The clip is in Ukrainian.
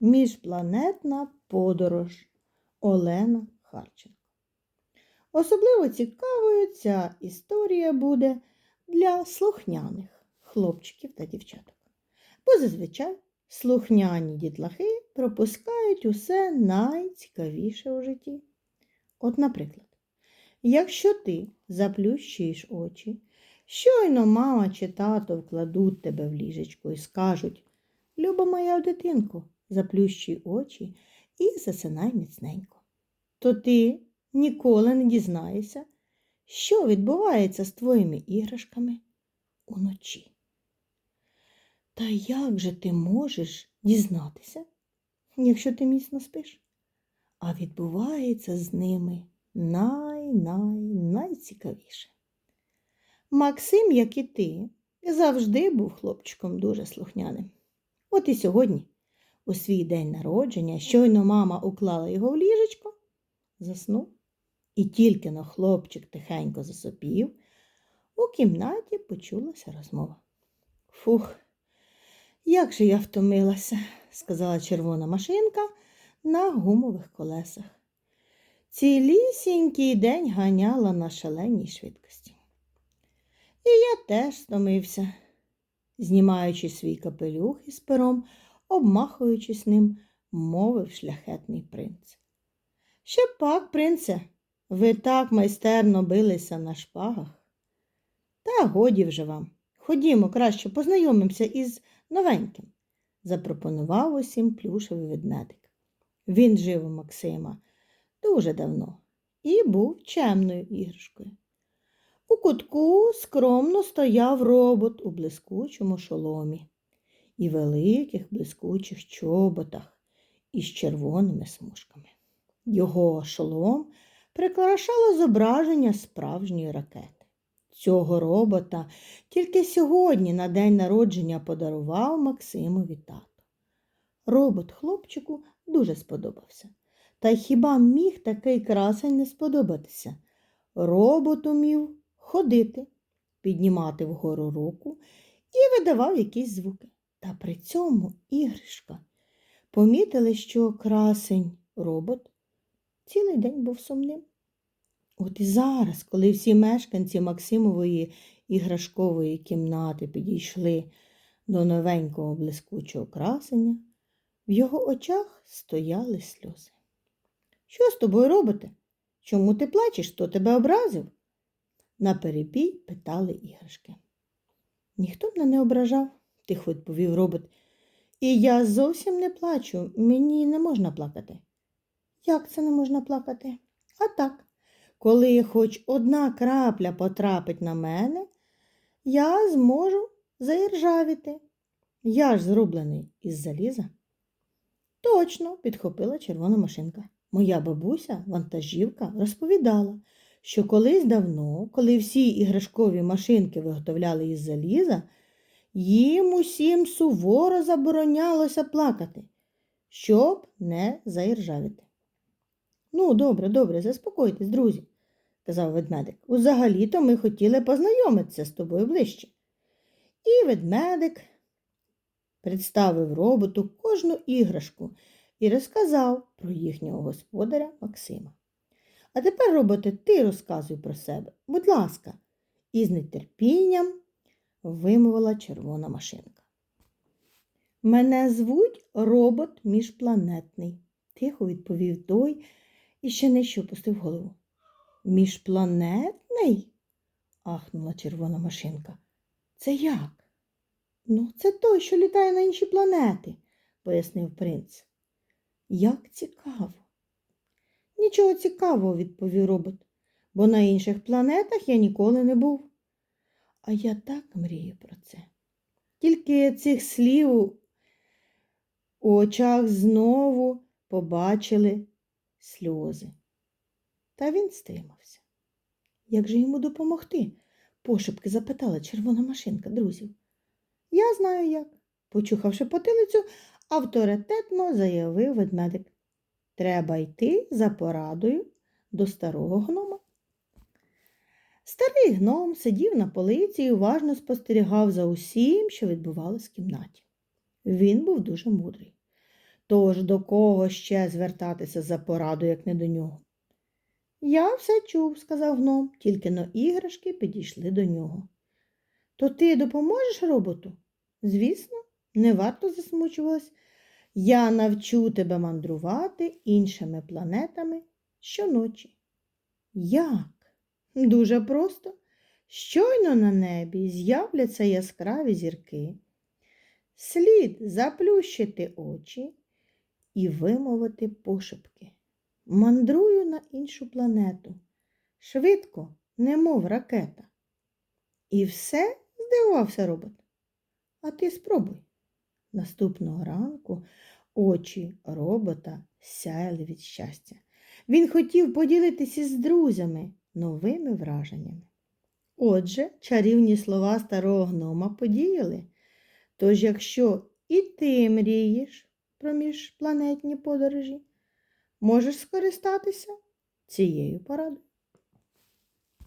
Міжпланетна подорож Олена Харченко. Особливо цікавою ця історія буде для слухняних хлопчиків та дівчаток. Бо зазвичай слухняні дітлахи пропускають усе найцікавіше у житті. От, наприклад, якщо ти заплющуєш очі, щойно мама чи тато вкладуть тебе в ліжечко і скажуть Люба моя дитинко, заплющуй очі і засинай міцненько. То ти ніколи не дізнаєшся, що відбувається з твоїми іграшками уночі. Та як же ти можеш дізнатися, якщо ти міцно спиш? А відбувається з ними най-най-найцікавіше. Максим, як і ти, завжди був хлопчиком дуже слухняним. От і сьогодні, у свій день народження, щойно мама уклала його в ліжечко, заснув, і тільки но хлопчик тихенько засопів, у кімнаті почулася розмова. Фух, як же я втомилася, сказала червона машинка на гумових колесах. Цілісінький день ганяла на шаленій швидкості. І я теж стомився, знімаючи свій капелюх із пером, обмахуючись ним, мовив шляхетний принц. Ще пак, принце, ви так майстерно билися на шпагах. Та годі вже вам. Ходімо, краще познайомимося із новеньким, запропонував усім плюшевий ведмедик. Він жив у Максима дуже давно і був чемною іграшкою. У кутку скромно стояв робот у блискучому шоломі і великих блискучих чоботах із червоними смужками. Його шолом прикрашало зображення справжньої ракети. Цього робота тільки сьогодні на день народження подарував Максимові тато. Робот хлопчику дуже сподобався. Та й хіба міг такий красень не сподобатися? Робот умів ходити, піднімати вгору руку і видавав якісь звуки. Та при цьому іграшка помітили, що красень робот цілий день був сумним. От і зараз, коли всі мешканці Максимової іграшкової кімнати підійшли до новенького блискучого красення, в його очах стояли сльози. Що з тобою робите? Чому ти плачеш? Хто тебе образив? Наперебій питали іграшки. Ніхто мене не ображав, тихо відповів робот. І я зовсім не плачу, мені не можна плакати. Як це не можна плакати? А так, коли хоч одна крапля потрапить на мене, я зможу заіржавіти. Я ж зроблений із заліза. Точно, підхопила червона машинка. Моя бабуся, вантажівка, розповідала, що колись давно, коли всі іграшкові машинки виготовляли із заліза, їм усім суворо заборонялося плакати, щоб не заіржавіти. Ну, добре, добре, заспокойтесь, друзі, казав ведмедик. Узагалі-то ми хотіли познайомитися з тобою ближче. І ведмедик представив роботу кожну іграшку і розказав про їхнього господаря Максима. А тепер, роботи, ти розказуй про себе, будь ласка, і з нетерпінням вимовила червона машинка. Мене звуть робот міжпланетний, тихо відповів той і ще нижче опустив голову. Міжпланетний? ахнула червона машинка. Це як? Ну, це той, що літає на інші планети, пояснив принц. Як цікаво. Нічого цікавого, відповів робот, бо на інших планетах я ніколи не був. А я так мрію про це. Тільки цих слів у очах знову побачили сльози. Та він стримався. Як же йому допомогти? пошепки запитала червона машинка друзів. Я знаю як, почухавши потилицю, авторитетно заявив ведмедик. Треба йти за порадою до старого гнома. Старий гном сидів на полиці і уважно спостерігав за усім, що відбувалося в кімнаті. Він був дуже мудрий. Тож до кого ще звертатися за пораду, як не до нього? Я все чув, сказав гном, тільки но іграшки підійшли до нього. То ти допоможеш роботу? Звісно, не варто засмучувалась. Я навчу тебе мандрувати іншими планетами щоночі. Як? Дуже просто. Щойно на небі з'являться яскраві зірки. Слід заплющити очі і вимовити пошепки. Мандрую на іншу планету. Швидко, немов ракета. І все здивувався робот. А ти спробуй. Наступного ранку очі робота сяяли від щастя. Він хотів поділитися з друзями новими враженнями. Отже, чарівні слова старого гнома подіяли. Тож, якщо і ти мрієш про міжпланетні подорожі, можеш скористатися цією порадою.